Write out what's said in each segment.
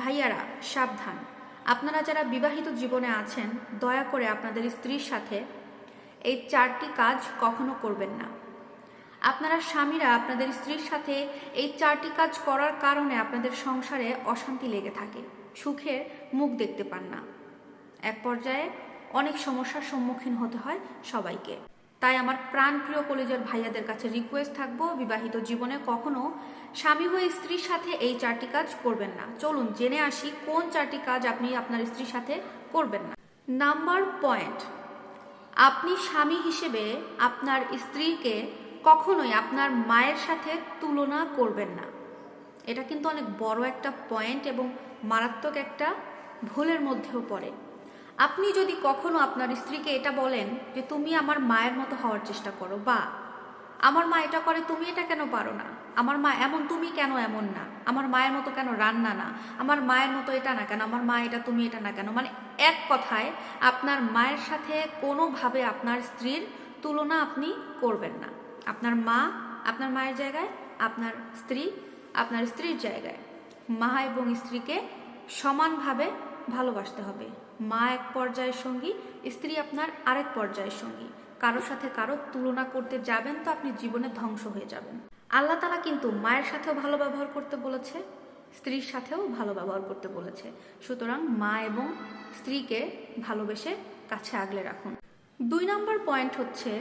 ভাইয়ারা, সাবধান। আপনারা যারা বিবাহিত জীবনে আছেন, দয়া করে আপনাদের স্ত্রীর সাথে এই চারটি কাজ কখনো করবেন না। আপনারা স্বামীরা আপনাদের স্ত্রীর সাথে এই চারটি কাজ করার কারণে আপনাদের সংসারে অশান্তি লেগে থাকে, সুখের মুখ দেখতে পান না। এক পর্যায়ে অনেক সমস্যার সম্মুখীন হতে হয় সবাইকে। তাই আমার প্রাণপ্রিয় কলেজের ভাইয়াদের কাছে রিকোয়েস্ট থাকব, বিবাহিত জীবনে কখনো স্বামী হয়ে স্ত্রীর সাথে এই চারটি কাজ করবেন না। চলুন জেনে আসি কোন চারটি কাজ আপনি আপনার স্ত্রীর সাথে করবেন না। নাম্বার পয়েন্ট আপনি স্বামী হিসেবে আপনার স্ত্রীকে কখনোই আপনার মায়ের সাথে তুলনা করবেন না। এটা কিন্তু অনেক বড় একটা পয়েন্ট এবং মারাত্মক একটা ভুলের মধ্যেও পড়ে। আপনি যদি কখনো আপনার স্ত্রীকে এটা বলেন যে তুমি আমার মায়ের মতো হওয়ার চেষ্টা করো, বা আমার মা এটা করে, তুমি এটা কেন পারো না? আমার মা এমন, তুমি কেন এমন না? আমার মায়ের মতো কেন রান্না না? আমার মায়ের মতো এটা না কেন? আমার মা এটা, তুমি এটা না কেন? মানে এক কথায় আপনার মায়ের সাথে কোনোভাবে আপনার স্ত্রীর তুলনা আপনি করবেন না। আপনার মা আপনার মায়ের জায়গায়, আপনার স্ত্রী আপনার স্ত্রীর জায়গায়। মা এবং স্ত্রীকে সমানভাবে ভালোবাসতে হবে। মা এক পর্যায়ের সঙ্গী, স্ত্রী আপনার আরেক পর্যায়ের সঙ্গী। কারোর সাথে কারও তুলনা করতে যাবেন তো আপনি জীবনে ধ্বংস হয়ে যাবেন। আল্লাহ তালা কিন্তু মায়ের সাথেও ভালো ব্যবহার করতে বলেছে, স্ত্রীর সাথেও ভালো ব্যবহার করতে বলেছে। সুতরাং মা এবং স্ত্রীকে ভালোবেসে কাছে আগলে রাখুন। দুই নম্বর পয়েন্ট হচ্ছে,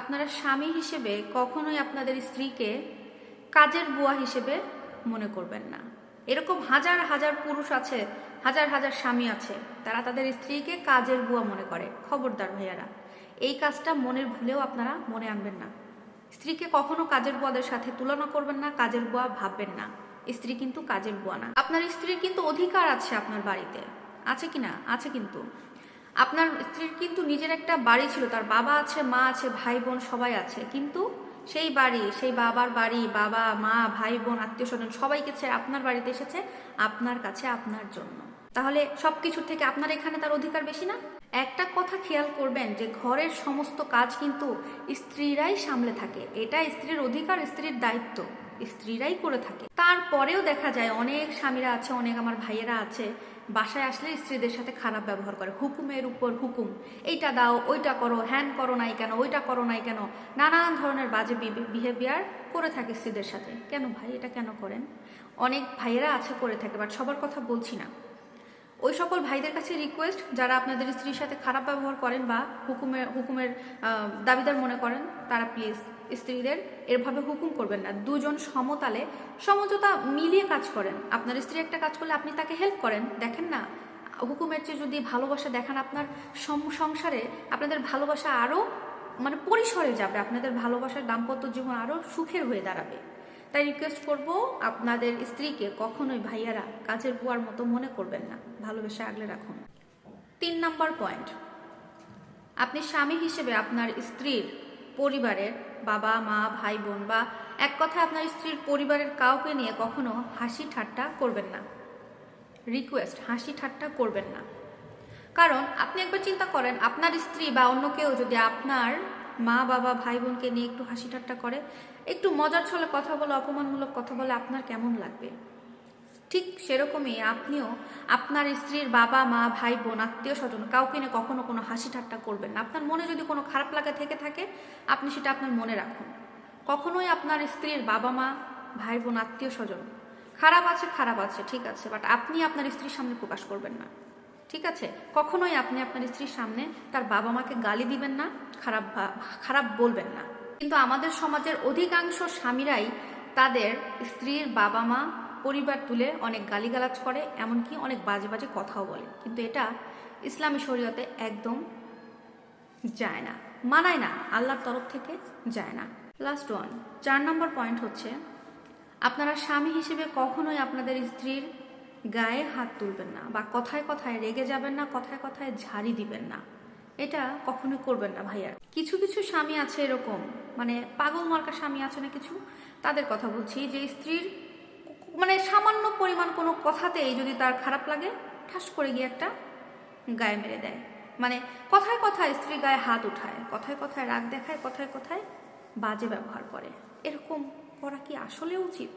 আপনারা স্বামী হিসেবে কখনোই আপনাদের স্ত্রীকে কাজের বুয়া হিসেবে মনে করবেন না। এরকম হাজার হাজার পুরুষ আছে হাজার হাজার স্বামী আছে। তারা তাদের স্ত্রীকে কাজের বুয়া মনে করে, খবরদার ভাইয়ারা। এই কাজটা মনের ভুলেও আপনারা মনে আনবেন না। স্ত্রীকে কখনো কাজের বুয়াদের সাথে তুলনা করবেন না, কাজের বুয়া ভাববেন না। স্ত্রী কিন্তু কাজের বুয়া না। আপনার স্ত্রীর কিন্তু অধিকার আছে আপনার বাড়িতে। আছে কি না? আছে কিন্তু। আপনার স্ত্রীর কিন্তু নিজের একটা বাড়ি ছিল, তার বাবা আছে, মা আছে, ভাই বোন সবাই আছে। কিন্তু সেই বাড়ি, সেই বাবার বাড়ি, বাবা, মা, ভাই বোন আত্মীয় স্বজন সবাইকে ছেড়ে আপনার বাড়িতে এসেছে, আপনার কাছে, আপনার জন্য। তাহলে সব কিছুর থেকে আপনার এখানে তার অধিকার বেশি না? একটা কথা খেয়াল করবেন যে ঘরের সমস্ত কাজ কিন্তু স্ত্রীরাই সামলে থাকে। এটা স্ত্রীর অধিকার, স্ত্রীর দায়িত্ব। স্ত্রীরাই করে থাকে। তারপরেও দেখা যায় অনেক স্বামীরা আছে, অনেক আমার ভাইয়েরা আছে, বাসায় আসলে স্ত্রীদের সাথে খারাপ ব্যবহার করে। হুকুমের উপর হুকুম। এইটা দাও, ওইটা করো, হ্যান করো নাই কেন, ওইটা করো নাই কেন। নানান ধরনের বাজে বিহেভিয়ার করে থাকে স্ত্রীদের সাথে। কেন ভাই, এটা কেন করেন? অনেক ভাইয়েরা আছে করে থাকে বাট সবার কথা বলছি না। ওই সকল ভাইদের কাছে রিকোয়েস্ট যারা আপনাদের স্ত্রীর সাথে খারাপ ব্যবহার করেন বা হুকুমের হুকুমের দাবিদার মনে করেন, তারা প্লিজ স্ত্রীদের এরভাবে হুকুম করবেন না। দুজন সমতালে, সমঝোতা মিলিয়ে কাজ করেন। আপনার স্ত্রী একটা কাজ করলে আপনি তাকে হেল্প করেন। দেখেন না, হুকুমের চেয়ে যদি ভালোবাসা দেখান আপনার সংসারে, আপনাদের ভালোবাসা আরও মানে পরিসরে যাবে। আপনাদের ভালোবাসার দাম্পত্য জীবন আরও সুখের হয়ে দাঁড়াবে। তাই রিকোয়েস্ট করব আপনাদের স্ত্রীকে কখনোই ভাইয়ারা কাজের বুয়ার মতো মনে করবেন না। ভালোবেসে আগলে রাখুন। তিন নম্বর পয়েন্ট আপনি স্বামী হিসেবে আপনার স্ত্রীর পরিবারের বাবা, মা, ভাই, বোন বা এক কথায় আপনার স্ত্রীর পরিবারের কাউকে নিয়ে কখনো হাসি ঠাট্টা করবেন না। রিকোয়েস্ট হাসি ঠাট্টা করবেন না। কারণ আপনি একবার চিন্তা করেন, আপনার স্ত্রী বা অন্য কেউ যদি আপনার মা, বাবা ভাই বোনকে নিয়ে একটু হাসি ঠাট্টা করে, একটু মজার ছলে কথা বলে, অপমানমূলক কথা বলে, আপনার কেমন লাগবে? ঠিক সেরকমই আপনিও আপনার স্ত্রীর বাবা, মা ভাই বোন আত্মীয় স্বজন কাউকে নিয়ে কখনো কোনো হাসি ঠাট্টা করবেন না। আপনার মনে যদি কোনো খারাপ লাগা থেকে থাকে, আপনি সেটা আপনার মনে রাখুন। কখনোই আপনার স্ত্রীর বাবা, মা ভাই বোন আত্মীয় স্বজন, খারাপ আছে খারাপ আছে, ঠিক আছে, বাট আপনি আপনার স্ত্রীর সামনে প্রকাশ করবেন না। ঠিক আছে? কখনোই আপনি আপনার স্ত্রীর সামনে তার বাবা মাকে গালি দিবেন না, খারাপ খারাপ বলবেন না। কিন্তু আমাদের সমাজের অধিকাংশ স্বামীরাই তাদের স্ত্রীর বাবা মা পরিবার তুলে অনেক গালিগালাজ করে, এমনকি অনেক বাজে বাজে কথাও বলে। কিন্তু এটা ইসলামী শরীয়তে একদম যায় না, মানায় না, আল্লাহর তরফ থেকে যায় না। লাস্ট ওয়ান চার নম্বর পয়েন্ট হচ্ছে, আপনারা স্বামী হিসেবে কখনোই আপনাদের স্ত্রীর গায়ে হাত তুলবেন না বা কথায় কথায় রেগে যাবেন না, কথায় কথায় ঝাড়ি দিবেন না। এটা কখনোই করবেন না ভাইয়া। কিছু কিছু স্বামী আছে এরকম মানে পাগল মার্কা স্বামী আছে না কিছু? তাদের কথা বলছি যে স্ত্রীর মানে সামান্য পরিমাণ কোনো কথাতেই যদি তার খারাপ লাগে, ঠাস করে গিয়ে একটা গায়ে মেরে দেয়। মানে কথায় কথায় স্ত্রী গায়ে হাত উঠায়, কথায় কথায় রাগ দেখায়, কথায় কথায় বাজে ব্যবহার করে। এরকম করা কি আসলে উচিত?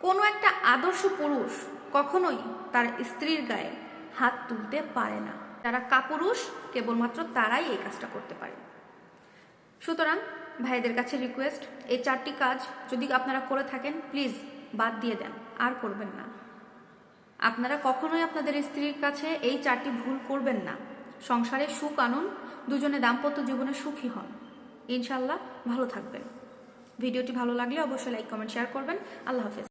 কোনো একটা আদর্শ পুরুষ কখনোই তার স্ত্রীর গায়ে হাত তুলতে পারে না। যারা কাপুরুষ, কেবলমাত্র তারাই এই কাজটা করতে পারে। সুতরাং ভাইদের কাছে রিকোয়েস্ট এই চারটি কাজ যদি আপনারা করে থাকেন প্লিজ বাদ দিয়ে দেন, আর করবেন না। আপনারা কখনোই আপনাদের স্ত্রীর কাছে এই চারটি ভুল করবেন না। সংসারে সুখ আনুন, দুজনে দাম্পত্য জীবনে সুখী হন। ইনশাল্লাহ ভালো থাকবেন। ভিডিওটি ভালো লাগলে অবশ্যই লাইক কমেন্ট শেয়ার করবেন। আল্লাহ হাফেজ।